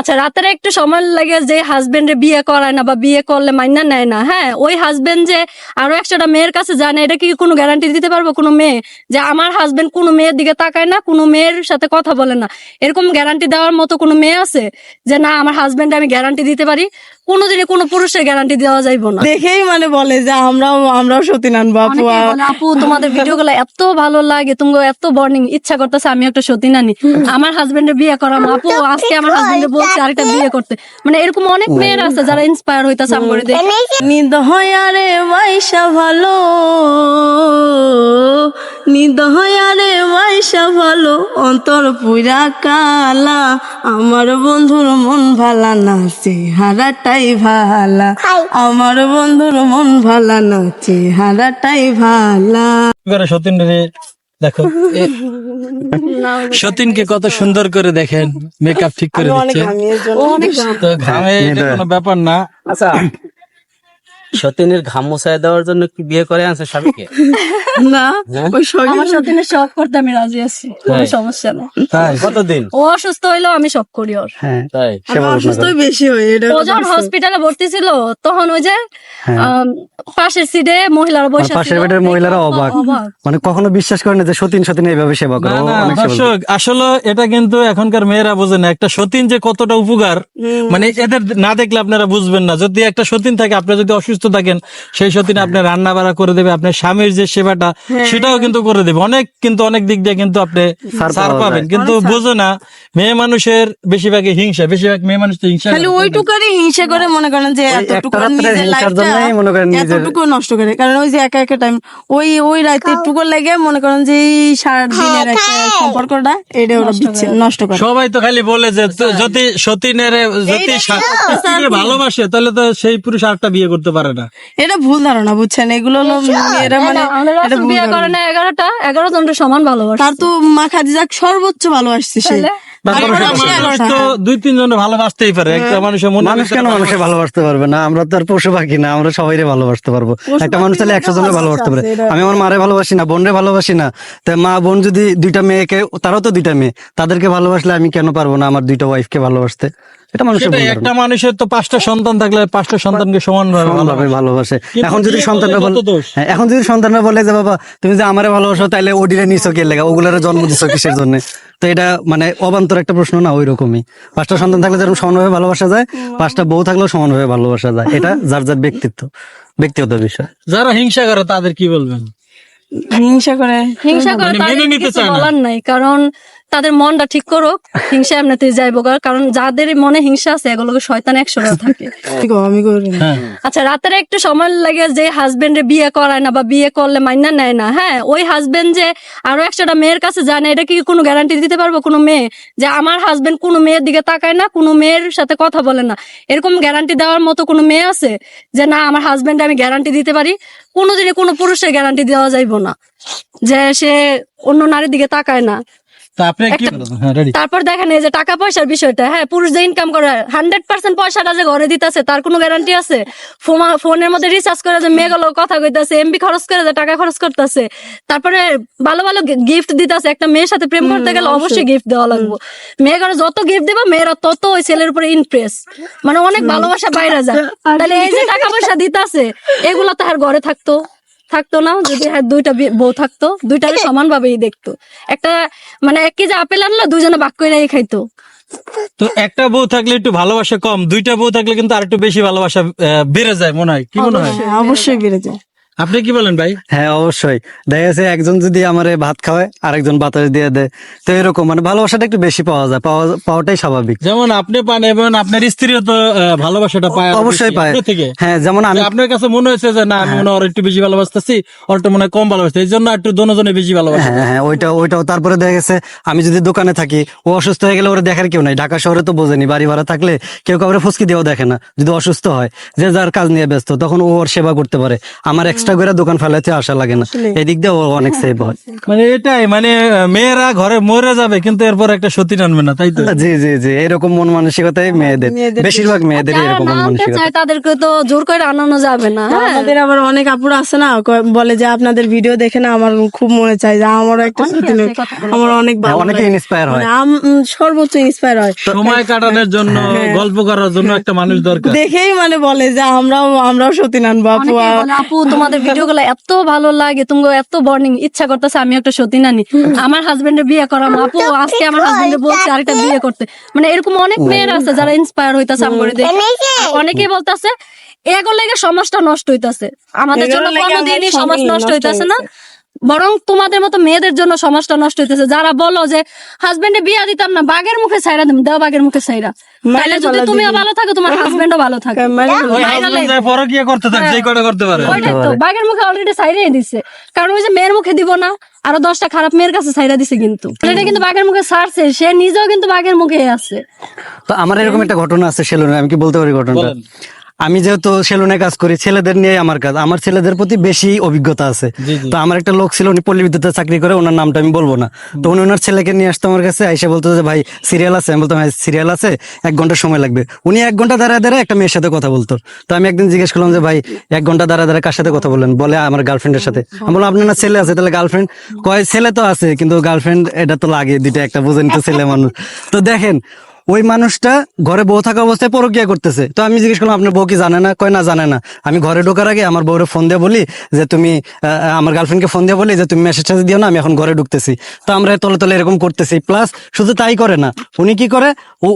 আচ্ছা রাতের একটু সময় লাগে যে হাজবেন্ডে বিয়ে করায় না বা বিয়ে করলে মাইনা নেয় না হ্যাঁ? ওই হাজবেন্ড যে আরও একশোটা মেয়ের কাছে যায় না, এটা কি কোনো গ্যারান্টি দিতে পারব কোনো মেয়ে? যে আমার হাজবেন্ড কোনো মেয়ের দিকে তাকায় না, কোনো মেয়ের সাথে কথা বলে না। এরকম গ্যারান্টি দেওয়ার মতো কোনো মেয়ে আছে? যে না, আমার হাজবেন্ড আমি গ্যারান্টি দিতে পারি? কোনোদিনই কোনো পুরুষের গ্যারান্টি দেওয়া যাইবো না। দেখেই মানে বলে যে আমরাও আমরাও সতীন আনব আপু আপু তোমাদের ভিডিও গুলো এত ভালো লাগে তুমি এত বর্নিং ইচ্ছা করতেছে আমি একটা সতী নানি আমার হাজবেন্ডের বিয়ে করাম আপু আজকে আমার হাজবেন্ডের বলছে আরেকটা বিয়ে করতে। মানে এরকম অনেক মেয়ের আছে যারা ইন্সপায়ার হইতাছে আমরে দেখে। নিদ হয়ারে বাইসা ভালো। নিদ হয়ারে বাইসা ভালো অন্তর পুরা কালা। আমার বন্ধুর মন ভালা না চেহারাটাই ভালা। আমার বন্ধুর মন ভালা না চেহারাটাই ভালা। সতীন রে দেখো সতীনকে কত সুন্দর করে দেখেন মেকআপ ঠিক করে দিচ্ছে। তো ঘামে এটা কোনো ব্যাপার না। আচ্ছা সতীনের ঘাম মোছায় দেওয়ার জন্য কি বিয়ে করে আনছে স্বামীকে? না ওই শখের আমার সতীনের শখ করতে আমি রাজি আছি কোনো সমস্যা নেই। কতদিন? ও অসুস্থ হইলেও আমি শখ করি ওর। হ্যাঁ। তাই? অসুস্থ বেশি হয় এটা ও যখন হসপিটালে ভর্তি ছিল তখন ওই যে হ্যাঁ। পাশের সিটে মহিলারা বসে পাশের বেডের মহিলারা অবাক। মানে কখনো বিশ্বাস করে না যে সতীন সতীন এইভাবে সেবা করে? সেবা। দর্শক আসলে এটা কিন্তু এখনকার মেয়েরা বোঝে না। একটা সতীন যে কতটা উপকার মানে এদের না দেখলে আপনারা বুঝবেন না। যদি একটা সতীন থাকে আপনি যদি অসুস্থ থাকেন সেই সতীন আপনি রান্না বাড়া করে দেবে আপনার স্বামীর যে সেবাটা সেটাও কিন্তু করে দেবে। অনেক কিন্তু অনেক দিক দিয়ে কিন্তু আপনি ছাড় পাবেন। কিন্তু বোঝো না মেয়ে মানুষের বেশিরভাগই হিংসা বেশিরভাগ মেয়ে মানুষ তো হিংসা খালি করে। ওইটুকারই হিংসা করে মনে করেন যে এতটুকু নিজের লাইফটা মনে করেন এতটুকু নষ্ট করে। কারণ ওই যে একা একা টাইম ওই ওই রাতে টুকু লাগে মনে করেন যে এই সারা দিনের একটা সম্পর্কটা এটা ওরা নষ্ট করে। সবাই তো খালি বলে যে যদি সতীনের যদি ভালোবাসে তাহলে তো সেই পুরুষ আরেকটা বিয়ে করতে পারে। না এটা ভুল ধারণা বুঝছেন? এগুলো হলো মেয়েরা মানে এটা ভুল বিয়ে করে না এগারোটা এগারো জনটা সমান ভালোবাসে তার তো মা খাদিজাক সর্বোচ্চ ভালোবাসছে সে। তো দুই তিন জন ভালোবাসতেই পারে। একটা মানুষের মনে মানুষ কেন মানুষে। ভালোবাসতে পারবে না? আমরা তো আর পশু পাখি না আমরা সবাইরে ভালোবাসতে পারব। একটা মানুষ তাহলে একশো জনের ভালোবাসতে পারে। আমি আমার মারে ভালোবাসি না বোনরে ভালোবাসি না। তাই মা বোন যদি দুইটা মেয়েকে তারাও তো দুইটা মেয়ে তাদেরকে ভালোবাসলে আমি কেন পারব না আমার দুইটা ওয়াইফকে ভালোবাসতে? এটা মানুষের। একটা মানুষের তো পাঁচটা সন্তান থাকলে পাঁচটা সন্তানকে সমানভাবে ভালোবাসে। এখন যদি সন্তানরা বলে? হ্যাঁ, এখন যদি সন্তানরা বলে যে বাবা তুমি যে আমারে ভালোবাসো তাইলে ওডিরে নিছো কে লেগা? ওগুলার জন্ম দিছো কিসের জন্য? তো এটা মানে অবান্তর একটা প্রশ্ন না ওই রকমই পাঁচটা সন্তান থাকলে যেরকম সমানভাবে ভালোবাসা যায় পাঁচটা বউ থাকলেও সমানভাবে ভালোবাসা যায়। এটা যার যার ব্যক্তিত্ব ব্যক্তিগত বিষয়। যারা হিংসা করে তাদের কি বলবেন? হিংসা করে। হিংসা করে মানে নিতে চায় না। বলার নাই কারণ তাদের মনটা ঠিক করুক হিংসা এমনিতেই যাইবো। কারণ যাদের মনে হিংসা আছে এগুলোকে শয়তান একশো থাকে। আমি করি হ্যাঁ। আচ্ছা রাতের একটু সময় লাগে যে হাজবেন্ডে বিয়ে করায় না বা বিয়ে করলে মাইনা নেয় না হ্যাঁ? ওই হাজবেন্ড যে আরও একশোটা মেয়ের কাছে যায় না এটা কি কোনো গ্যারান্টি দিতে পারব কোনো মেয়ে? যে আমার হাজবেন্ড কোনো মেয়ের দিকে তাকায় না কোনো মেয়ের সাথে কথা বলে না। এরকম গ্যারান্টি দেওয়ার মতো কোনো মেয়ে আছে? যে না আমার হাজবেন্ড আমি গ্যারান্টি দিতে পারি। কোনোদিনই কোনো পুরুষের গ্যারান্টি দেওয়া যাইবো না। যে সে অন্য নারীর দিকে তাকায় না। তা কি হ্যাঁ তারপর দেখেন এই যে টাকা পয়সার বিষয়টা হ্যাঁ পুরুষ যে ইনকাম করে হান্ড্রেড পার্সেন্ট পয়সাটা যে ঘরে দিতেছে তার কোনো গ্যারান্টি আছে? ফোনের মধ্যে রিচার্জ করে যে মেয়েগুলো কথা কইতাছে এমবি খরচ করে যে টাকা খরচ করতেছে তারপরে ভালো ভালো গিফট দিতেছে একটা মেয়ের সাথে প্রেম করতে গেলে অবশ্যই। গিফট দেওয়া লাগবে। মেয়েগুলো যত গিফট দেবে মেয়েরা তত ওই ছেলের উপরে ইমপ্রেস মানে অনেক ভালোবাসা বাইরে যায়। তাহলে এই যে টাকা পয়সা দিতেছে এগুলো তার ঘরে থাকতো। থাকতো না যদি হ্যাঁ দুইটা বউ থাকতো দুইটা সমান ভাবেই দেখতো। একটা মানে এক কেজি আপেল আনলো দুজনে বাক করে খাইতো। তো একটা বউ থাকলে একটু ভালোবাসা কম দুইটা বউ থাকলে কিন্তু আর একটু বেশি ভালোবাসা আহ, বেড়ে যায় মনে হয় কি মনে হ্যাঁ, অবশ্যই বেড়ে যায়। আপনি কি বলেন ভাই? হ্যাঁ অবশ্যই। দেখা যাচ্ছে একজন যদি আমারে ভাত খাওয়ায় আরেকজন বাতাস দিয়ে দেয়। তো এরকম মানে ভালোবাসাটা একটু বেশি পাওয়া যায় পাওয়া পাওয়াটাই স্বাভাবিক। যেমন আপনি পান এবং আপনার স্ত্রীও তো ভালোবাসাটা পায় অবশ্যই পায়। থেকে। হ্যাঁ যেমন আমি আপনার কাছে মনে হয়েছে যে না আমি মনে হয় একটু বেশি ভালোবাসতেছি ওর মনে হয় কম ভালোবাসতে এই জন্য একটু দোনোজনে বেশি ভালোবাসে। হ্যাঁ হ্যাঁ ওইটা ওইটাও। তারপরে দেখা গেছে আমি যদি দোকানে থাকি ও অসুস্থ হয়ে গেলে ওরা দেখার কেউ নাই। ঢাকা শহরে তো বোঝেনি বাড়ি ভাড়া থাকলে কেউ কাউরে ফুসকি দিয়েও দেখে না। যদি অসুস্থ হয় যে যার কাজ নিয়ে ব্যস্ত তখন ও ওর সেবা করতে পারে। আমার এক্সট্রা দশটা করে দোকান ফেলাতে আসা লাগে না। এদিক দিয়ে অনেক সেভ হয়। মানে এটাই মানে মেয়েরা ঘরে মরে যাবে কিন্তু এরপর একটা সতী আনবে না তাই তো? জি জি জি এরকম মন মানসিকতাই মেয়েদের। বেশিরভাগ মেয়েদের এরকম মন মানসিকতা। তাদেরকে তো জোর করে আনানো যাবে না হ্যাঁ? আমাদের আবার অনেক আপুরা আছে না বলে যে আপনাদের ভিডিও দেখে না আমার খুব মনে চাই যে আমারও একটা নয়। আমার অনেক ভালো হ্যাঁ, অনেকে ইন্সপায়ার হয়। মানে আম- সর্বোচ্চ ইন্সপায়ার হয়। সময় কাটানোর জন্য গল্প করার জন্য একটা মানুষ দরকার। দেখেই মানে বলে যে আমরাও আমরাও সত্যি নানবো আপু আপু তোমাদের ভিডিও গুলো এত ভালো লাগে তুমি এত বর্নিং ইচ্ছা করতেছে আমি একটা সতী নানি। আমার হাজবেন্ডের বিয়ে করাম আপু আজকে আমার হাজবেন্ডের বলছে আরেকটা বিয়ে করতে। মানে এরকম অনেক মেয়ের আছে যারা ইন্সপায়ার হইতাছে আমগরে দেখে। অনেকেই বলতাছে এগুলো সমাজটা নষ্ট হইতাছে। আমাদের জন্য কোনোদিনই সমাজ নষ্ট হইতাছে না। বরং তোমাদের মতো মেয়েদের জন্য সমাজটা নষ্ট হইতেছে। যারা বলো যে হাজবেন্ডে বিয়া দিতাম না বাঘের মুখে ছাইরা দিম। দেও বাঘের মুখে ছাইরা। তাহলে যদি তুমিও ভালো থাকো তোমার হাজবেন্ডও ভালো থাকে মানে ওই পরকিয়া করতে থাক যে কটা করতে পারে। বাঘের মুখে অলরেডি সাইরে দিছে। কারণ ওই যে মেয়ের মুখে দিব না আরও দশটা খারাপ মেয়ের কাছে সাইরা দিছে কিন্তু। এটা কিন্তু বাঘের মুখে ছাড়ছে সে নিজেও কিন্তু বাঘের মুখে আছে। তো আমার এরকম একটা ঘটনা আছে সেলুনে আমি কি বলতে পারি ঘটনাটা। আমি যেহেতু সেলুনে কাজ করি ছেলেদের নিয়ে আমার কাজ। আমার ছেলেদের প্রতি বেশি অভিজ্ঞতা আছে। তো আমার একটা লোক ছিল উনি পল্লী বিদ্যুতে চাকরি করে ওনার নামটা আমি বলব না। তো উনি ওনার ছেলেকে নিয়ে আসতো আমার কাছে এসে বলতো যে ভাই সিরিয়াল আছে? আমি বলতাম হ্যাঁ সিরিয়াল আছে এক ঘণ্টা সময় লাগবে। উনি এক ঘণ্টা দাঁড়ায় দাঁড়ায় একটা মেয়ের সাথে কথা বলতো। তো আমি একদিন জিজ্ঞেস করলাম যে ভাই এক ঘণ্টা দাঁড়ায় দাঁড়ায় কার সাথে কথা বললেন? বলে আমার গার্লফ্রেন্ডের সাথে। আমি বললাম আপনার ছেলে আছে তাহলে গার্লফ্রেন্ড কয় ছেলে তো আছে কিন্তু গার্লফ্রেন্ড এটা তো লাগে দুইটা একটা বোঝেন তো ছেলে মানুষ। তো দেখেন ওই মানুষটা ঘরে বউ থাকা অবস্থায় পরকিয়া করতেছে। তো আমি জিজ্ঞেস করলাম, আপনার বউ কি জানে না? কয়, না, জানে না। আমি ঘরে ঢোকার আগে আমার বউরে ফোন দিয়ে বলি যে, তুমি আমার গার্লফ্রেন্ডকে ফোন দিয়ে বলি যে, তুমি মেসেজ টেসেজ দিও না, আমি এখন ঘরে ঢুকতেছি। তো আমরা তলে তলে এরকম করতেছি। প্লাস শুধু তাই করে না, উনি কি করে?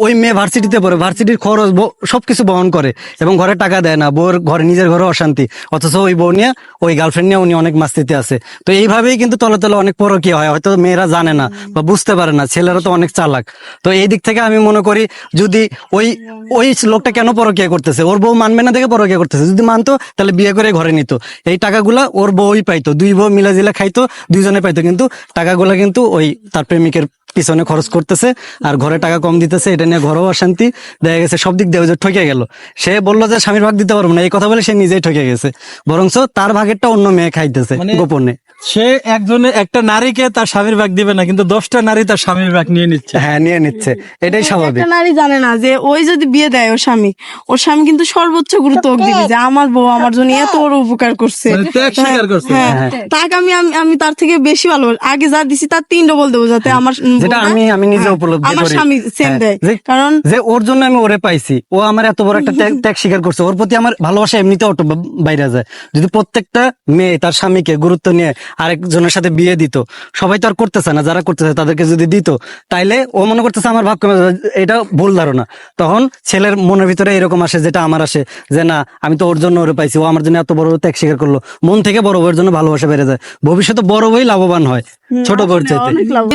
ওই মেয়ে ভার্সিটিতে পড়ে। ভার্সিটির খরচ সবকিছু বহন করে এবং ঘরে টাকা দেয় না। বউর ঘরে, নিজের ঘরে অশান্তি। অথচ ওই বউ নিয়ে, ওই গার্লফ্রেন্ড নিয়ে উনি অনেক মাস্তিতে আছে। তো এইভাবেই কিন্তু তলে তলে অনেক পরকীয়া হয়। হয়তো মেয়েরা জানে না বা বুঝতে পারে না। ছেলেরা তো অনেক চালাক। তো এই দিক থেকে আমি মনে করি যদি ওই ওই লোকটা কেন পরকিয়া করতেছে? ওর বউ মানবে না দেখে পরকিয়া করতেছে। যদি মানতো তাহলে বিয়ে করে ঘরে নিত। এই টাকাগুলা ওর বউই পাইতো। দুই বউ মিলা জিলা খাইতো দুইজনে পাইতো। কিন্তু টাকাগুলা কিন্তু ওই তার প্রেমিকের পিছনে খরচ করতেছে আর ঘরে টাকা কম দিতেছে। এটা নিয়ে ঘরেও অশান্তি। দেখা গেছে সব দিক দিয়ে যে ঠকে গেল। সে বলল যে স্বামীর ভাগ দিতে পারব না। এই কথা বলে সে নিজেই ঠকে গেছে। বরঞ্চ তার ভাগেরটা অন্য মেয়ে খাইতেছে মানে- গোপনে। সে একজনে একটা নারীকে তার স্বামীর ভাগ দিবে না কিন্তু দশটা নারী তার স্বামীর ভাগ নিয়ে নিচ্ছে। হ্যাঁ নিয়ে নিচ্ছে। এটাই স্বাভাবিক। একটা নারী জানে না যে ওই যদি বিয়ে দেয় ওর স্বামী ওর স্বামী কিন্তু সর্বোচ্চ গুরুত্ব ওকে দিবে যে আমার বউ আমার জন্য এত বড় উপকার করছে। মানে ত্যাগ স্বীকার করছে। হ্যাঁ তাকে আমি আমি- আমি তার থেকে বেশি ভালো আগে যা দিছি তার তিন ডবল দেবো যাতে আমার যেটা আমি আমি নিজে হ্যাঁ, উপলব্ধি আমার করি। স্বামী সেম হ্যাঁ, দেয়। যে- কারণ যে ওর জন্য আমি ওরে পাইছি। ও আমার এত বড় একটা ত্যাগ- ত্যাগ স্বীকার করছে। ওর প্রতি আমার ভালোবাসা এমনিতে অটো বাইরে যায়। যদি প্রত্যেকটা মেয়ে তার স্বামীকে গুরুত্ব নিয়ে আরেকজনের সাথে বিয়ে দিত। সবাই তো আর করতেছে না যারা করতেছে তাদেরকে যদি দিত তাইলে ও মনে করতেছে আমার ভাব কমে এটা ভুল ধারণা। তখন ছেলের মনের ভিতরে এরকম আসে যেটা আমার আসে যে না আমি তো ওর জন্য ওরে পাইছি ও আমার জন্য এত বড় ত্যাগ স্বীকার করল। মন থেকে বড় বউয়ের জন্য ভালোবাসা বেড়ে যায়। ভবিষ্যতে বড় বই লাভবান হয় ছোট।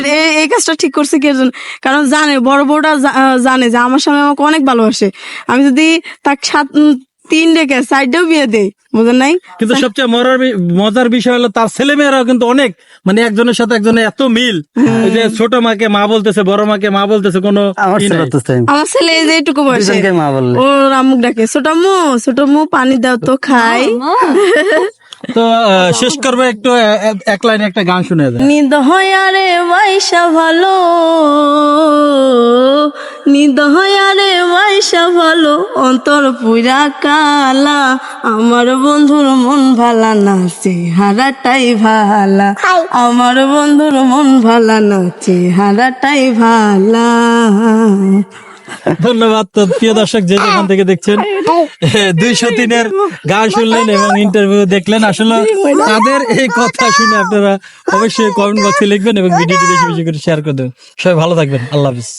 এ- এই কাজটা ঠিক করছে কে জন? কারণ জানে বড় বউটা জানে যে আমার স্বামী আমাকে অনেক ভালোবাসে। আমি যদি উম, তিন ডেকে সাইডেও বিয়ে দেয় বুঝলেন নাই? কিন্তু সবচেয়ে মজার মজার বিষয় হলো তার ছেলে মেয়েরাও কিন্তু অনেক মানে একজনের সাথে একজনের এত মিল। ওই যে ছোট মাকে মা বলতেছে বড় মাকে মা বলতেছে কোনো আমার ছেলে এই যে এইটুকু বয়সে। দুজনকে মা বললে। ও রামুক ডাকে ছোট মু ছোট মু পানি দাও তো খাই। তো শেষ করব একটু এক- লাইনে একটা গান শুনে দেয় নিদ হয়ারে ভালো নিদ হয়ারে ভালো অন্তর পুরা কালা আমার বন্ধুর মন ভালা না চেহারাটাই ভালা। আমার বন্ধুর মন ভালা না চেহারাটাই ভালা। ধন্যবাদ তো প্রিয় দর্শক যে যেখান থেকে দেখছেন। দুইশো তিনের গান শুনলেন এবং ইন্টারভিউ দেখলেন। আসলে তাদের এই কথা শুনে আপনারা অবশ্যই কমেন্ট বক্সে লিখবেন এবং ভিডিওটি বেশি বেশি করে শেয়ার করে দেবেন। সবাই ভালো থাকবেন। আল্লাহ হাফিজ।